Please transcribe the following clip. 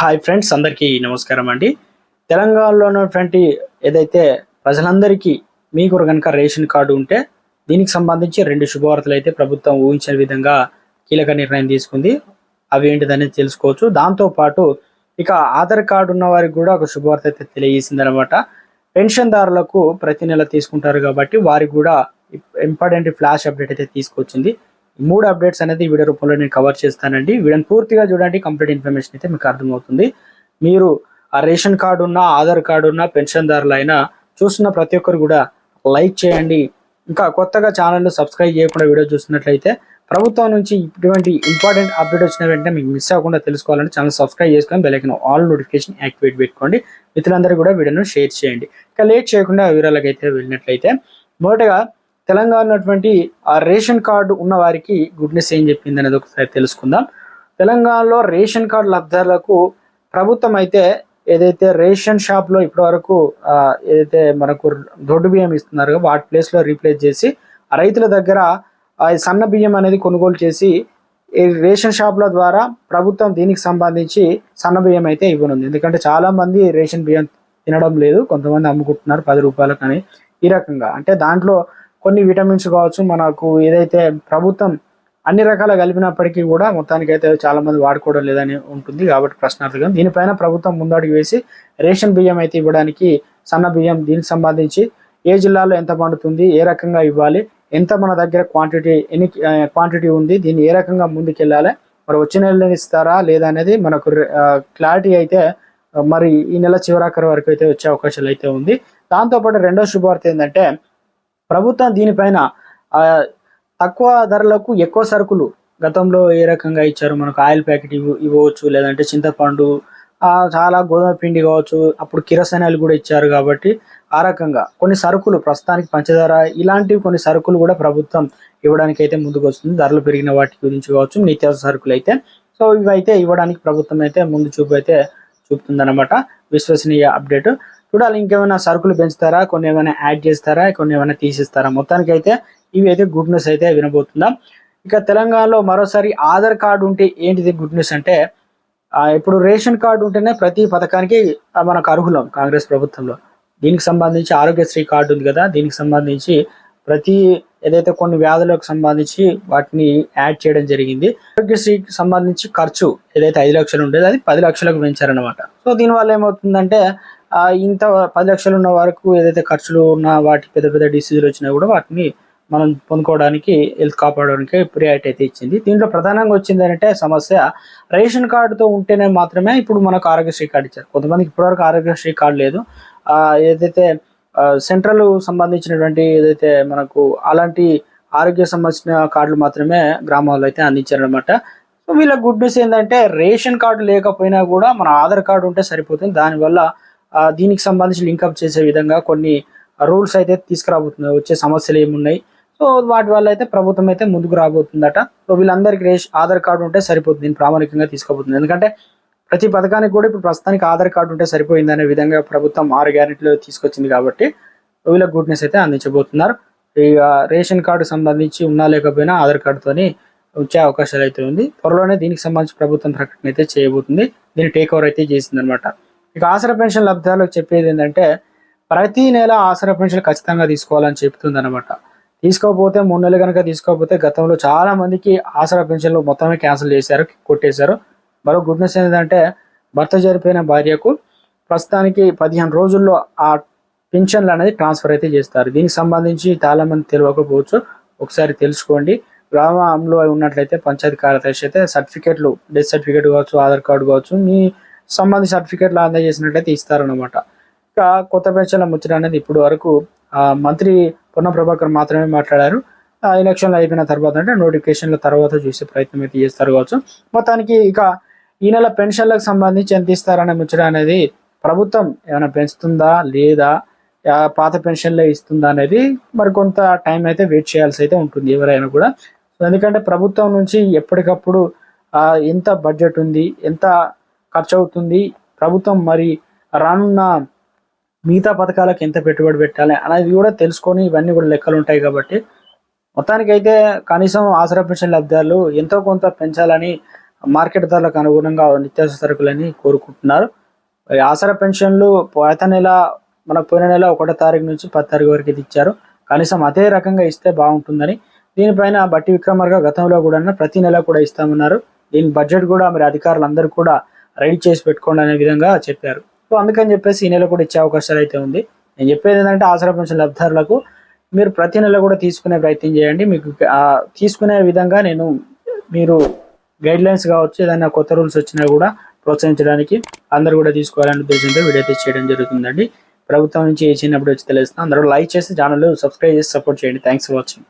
Hi friends అందరికీ నమస్కారం అండి. తెలంగాణలో ఉన్నటువంటి ఏదైతే ప్రజలందరికీ మీకు కనుక రేషన్ కార్డు ఉంటే దీనికి సంబంధించి రెండు శుభవార్తలు అయితే ప్రభుత్వం ఊహించిన విధంగా కీలక నిర్ణయం తీసుకుంది. అవి ఏంటిదనేది తెలుసుకోవచ్చు. దాంతో పాటు ఇక ఆధార్ కార్డు ఉన్న వారికి కూడా ఒక శుభవార్త అయితే తెలియజేసింది అనమాట పెన్షన్దారులకు ప్రతి నెల తీసుకుంటారు కాబట్టి వారికి కూడా ఇంపార్టెంట్ ఫ్లాష్ అప్డేట్ అయితే తీసుకొచ్చింది. మూడు అప్డేట్స్ అనేది వీడియో రూపంలో నేను కవర్ చేస్తానండి. వీడియోని పూర్తిగా చూడండి కంప్లీట్ ఇన్ఫర్మేషన్ అయితే మీకు అర్థమవుతుంది. మీరు ఆ రేషన్ కార్డు ఉన్న ఆధార్ కార్డు ఉన్న పెన్షన్దారులైనా చూస్తున్న ప్రతి ఒక్కరు కూడా లైక్ చేయండి. ఇంకా కొత్తగా ఛానల్ను సబ్స్క్రైబ్ చేయకుండా వీడియో చూస్తున్నట్లయితే ప్రభుత్వం నుంచి ఇటువంటి ఇంపార్టెంట్ అప్డేట్ వచ్చిన వెంటనే మీకు మిస్ అవ్వకుండా తెలుసుకోవాలంటే ఛానల్ సబ్స్క్రైబ్ చేసుకొని bell icon all notification activate పెట్టుకోండి. మిత్రులందరూ కూడా వీడియోను షేర్ చేయండి. ఇంకా లేట్ చేయకుండా వివరాలకైతే అయితే వెళ్ళినట్లయితే మొదటగా తెలంగాణ ఉన్నటువంటి ఆ రేషన్ కార్డు ఉన్న వారికి గుడ్నెస్ ఏం చెప్పింది అనేది ఒకసారి తెలుసుకుందాం. తెలంగాణలో రేషన్ కార్డు లబ్ధారులకు ప్రభుత్వం అయితే ఏదైతే రేషన్ షాప్లో ఇప్పటి వరకు ఏదైతే మనకు దొడ్డు బియ్యం ఇస్తున్నారో వాటి ప్లేస్లో రీప్లేస్ చేసి ఆ రైతుల దగ్గర సన్న బియ్యం అనేది కొనుగోలు చేసి ఈ రేషన్ షాపుల ద్వారా ప్రభుత్వం దీనికి సంబంధించి సన్న బియ్యం అయితే ఇవ్వనుంది. ఎందుకంటే చాలామంది రేషన్ బియ్యం తినడం లేదు కొంతమంది అమ్ముకుంటున్నారు పది రూపాయలకు అని ఈ రకంగా అంటే దాంట్లో కొన్ని విటమిన్స్ కావచ్చు మనకు ఏదైతే ప్రభుత్వం అన్ని రకాల కలిపినప్పటికీ కూడా మొత్తానికి అయితే చాలా మంది వాడుకోవడం లేదని ఉంటుంది కాబట్టి ప్రశ్నార్థకం. దీనిపైన ప్రభుత్వం ముందడుగు వేసి రేషన్ బియ్యం అయితే ఇవ్వడానికి సన్న బియ్యం దీనికి సంబంధించి ఏ జిల్లాలో ఎంత పండుతుంది ఏ రకంగా ఇవ్వాలి ఎంత మన దగ్గర క్వాంటిటీ ఎన్ని క్వాంటిటీ ఉంది దీన్ని ఏ రకంగా ముందుకెళ్ళాలి మరి వచ్చే నెలలో ఇస్తారా లేదా అనేది మనకు క్లారిటీ అయితే మరి ఈ నెల చివరాఖరి వరకు అయితే వచ్చే అవకాశాలు అయితే ఉంది. దాంతోపాటు రెండో శుభవార్త ఏంటంటే ప్రభుత్వం దీనిపైన తక్కువ ధరలకు ఎక్కువ సరుకులు గతంలో ఏ రకంగా ఇచ్చారు? మనకు ఆయిల్ ప్యాకెట్ ఇవ్వ ఇవ్వచ్చు లేదంటే చింతపండు చాలా గోధుమ పిండి కావచ్చు అప్పుడు కిరసనాలు కూడా ఇచ్చారు కాబట్టి ఆ రకంగా. కొన్ని సరుకులు ప్రస్తుతానికి పంచదార ఇలాంటివి కొన్ని సరుకులు కూడా ప్రభుత్వం ఇవ్వడానికి అయితే ముందుకు వస్తుంది. ధరలు పెరిగిన వాటి గురించి కావచ్చు నిత్యావసర సరుకులు అయితే. సో ఇవి అయితే ఇవ్వడానికి ప్రభుత్వం అయితే ముందు చూపు అయితే చూపుతుందన్నమాట. విశ్వసనీయ అప్డేట్. చూడాలి ఇంకేమైనా సరుకులు పెంచుతారా కొన్ని ఏమైనా యాడ్ చేస్తారా కొన్ని ఏమైనా తీసిస్తారా? మొత్తానికి అయితే ఇవి అయితే గుడ్ న్యూస్ అయితే వినబోతుందాం? ఇక తెలంగాణలో మరోసారి ఆధార్ కార్డు ఉంటే ఏంటిది గుడ్ న్యూస్ అంటే ఇప్పుడు రేషన్ కార్డు ఉంటేనే ప్రతి పథకానికి మనకు అర్హులం కాంగ్రెస్ ప్రభుత్వంలో. దీనికి సంబంధించి ఆరోగ్యశ్రీ కార్డు ఉంది కదా దీనికి సంబంధించి ప్రతి ఏదైతే కొన్ని వ్యాధులకు సంబంధించి వాటిని యాడ్ చేయడం జరిగింది. ఆరోగ్యశ్రీకి సంబంధించి ఖర్చు ఏదైతే ఐదు లక్షలు ఉండేది అది పది లక్షలకు పెంచారనమాట సో దీనివల్ల ఏమవుతుందంటే ఇంత పది లక్షలు ఉన్న వరకు ఏదైతే ఖర్చులు ఉన్న వాటి పెద్ద పెద్ద డిసీజులు వచ్చినా కూడా వాటిని మనం పొందుకోవడానికి హెల్త్ కాపాడడానికి ప్రియారిటీ అయితే ఇచ్చింది. దీంట్లో ప్రధానంగా వచ్చింది ఏంటంటే సమస్య రేషన్ కార్డుతో ఉంటేనే మాత్రమే ఇప్పుడు మనకు ఆరోగ్యశ్రీ కార్డు ఇచ్చారు. కొంతమందికి ఇప్పటివరకు ఆరోగ్యశ్రీ కార్డు లేదు. ఏదైతే సెంట్రల్ సంబంధించినటువంటి ఏదైతే మనకు అలాంటి ఆరోగ్య సంబంధించిన కార్డులు మాత్రమే గ్రామాల్లో అయితే అందించారనమాట సో వీళ్ళ గుడ్ న్యూస్ ఏంటంటే రేషన్ కార్డు లేకపోయినా కూడా మన ఆధార్ కార్డు ఉంటే సరిపోతుంది. దానివల్ల దీనికి సంబంధించి లింకప్ చేసే విధంగా కొన్ని రూల్స్ అయితే తీసుకురాబోతున్నాయి వచ్చే సమస్యలు ఏమున్నాయి. సో వాటి వల్ల అయితే ప్రభుత్వం అయితే ముందుకు రాబోతుందట. సో వీళ్ళందరికీ రేష్ ఆధార్ కార్డు ఉంటే సరిపోతుంది. దీన్ని ప్రామాణికంగా తీసుకోబోతుంది ఎందుకంటే ప్రతి పథకానికి కూడా ఇప్పుడు ప్రస్తుతానికి ఆధార్ కార్డు ఉంటే సరిపోయింది అనే విధంగా ప్రభుత్వం ఆరు గ్యారెంటీలు తీసుకొచ్చింది కాబట్టి వీళ్ళకి గుడ్నెస్ అయితే అందించబోతున్నారు. ఇక రేషన్ కార్డు సంబంధించి ఉన్నా లేకపోయినా ఆధార్ కార్డుతోని వచ్చే అవకాశాలు అయితే ఉంది. త్వరలోనే దీనికి సంబంధించి ప్రభుత్వం ప్రకటన అయితే చేయబోతుంది. దీన్ని టేక్ ఓవర్ అయితే చేసింది అనమాట ఇక ఆసరా పెన్షన్ లబ్ధిదారులకు చెప్పేది ఏంటంటే ప్రతి నెల ఆసరా పెన్షన్ ఖచ్చితంగా తీసుకోవాలని చెప్తుంది అనమాట తీసుకోకపోతే మూడు నెలలు కనుక తీసుకోకపోతే గతంలో చాలా మందికి ఆసరా పెన్షన్లు మొత్తమే క్యాన్సిల్ చేశారు కొట్టేశారు. మరో గుడ్ న్యూస్ ఏంటంటే భర్త జరిపోయిన భార్యకు ప్రస్తుతానికి పదిహేను రోజుల్లో ఆ పెన్షన్లు అనేది ట్రాన్స్ఫర్ అయితే చేస్తారు. దీనికి సంబంధించి చాలా మంది తెలియకపోవచ్చు. ఒకసారి తెలుసుకోండి. గ్రామంలో ఉన్నట్లయితే పంచాయతీ కార్యదర్శి అయితే సర్టిఫికేట్లు డెత్ సర్టిఫికేట్ కావచ్చు ఆధార్ కార్డు కావచ్చు మీ సంబంధించి సర్టిఫికేట్లు అందజేసినట్లయితే ఇస్తారనమాట ఇంకా కొత్త పెన్షన్ల ముచ్చట అనేది ఇప్పుడు వరకు మంత్రి పొన్న ప్రభాకర్ మాత్రమే మాట్లాడారు. ఎలక్షన్లు అయిపోయిన తర్వాత అంటే నోటిఫికేషన్ల తర్వాత చూసే ప్రయత్నం అయితే చేస్తారు కావచ్చు. మొత్తానికి ఇక ఈ నెల పెన్షన్లకు సంబంధించి ఎంత ఇస్తారనే ముచ్చట అనేది ప్రభుత్వం ఏమైనా పెంచుతుందా లేదా పాత పెన్షన్లే ఇస్తుందా అనేది మరి కొంత టైం అయితే వెయిట్ చేయాల్సి అయితే ఉంటుంది ఎవరైనా కూడా. ఎందుకంటే ప్రభుత్వం నుంచి ఎప్పటికప్పుడు ఎంత బడ్జెట్ ఉంది ఎంత ఖర్చు అవుతుంది ప్రభుత్వం మరి రానున్న మిగతా పథకాలకు ఎంత పెట్టుబడి పెట్టాలి అనేది కూడా తెలుసుకొని ఇవన్నీ కూడా లెక్కలు ఉంటాయి కాబట్టి మొత్తానికి అయితే కనీసం ఆసరా పెన్షన్ లబ్ధాలు ఎంతో కొంత పెంచాలని మార్కెట్ ధరలకు అనుగుణంగా నిత్యావసర సరుకులని కోరుకుంటున్నారు. మరి ఆసరా పెన్షన్లు పాత నెల మనకు పోయిన నెల ఒకటో తారీఖు నుంచి పది తారీఖు వరకు ఇది ఇచ్చారు. కనీసం అదే రకంగా ఇస్తే బాగుంటుందని దీనిపైన బట్టి విక్రమార్క గతంలో కూడా ప్రతి నెల కూడా ఇస్తామన్నారు. దీని బడ్జెట్ కూడా మరి అధికారులందరూ కూడా రెడీ చేసి పెట్టుకోండి అనే విధంగా చెప్పారు. సో అందుకని చెప్పేసి ఈ నెల కూడా ఇచ్చే అవకాశాలు అయితే ఉంది. నేను చెప్పేది ఏంటంటే ఆసరా పెన్షన్ లబ్ధిదారులకు మీరు ప్రతి నెల కూడా తీసుకునే ప్రయత్నం చేయండి. మీకు తీసుకునే విధంగా నేను మీరు గైడ్ లైన్స్ కావచ్చు ఏదైనా కొత్త రూల్స్ వచ్చినా కూడా ప్రోత్సహించడానికి అందరూ కూడా తీసుకోవాలనే ఉద్దేశంతో వీడియో అయితే చేయడం జరుగుతుందండి. ప్రభుత్వం నుంచి ఏ చిన్నప్పుడు వచ్చి తెలుస్తాను అందరూ లైక్ చేసి ఛానల్ సబ్స్క్రైబ్ చేసి సపోర్ట్ చేయండి. Thanks for watching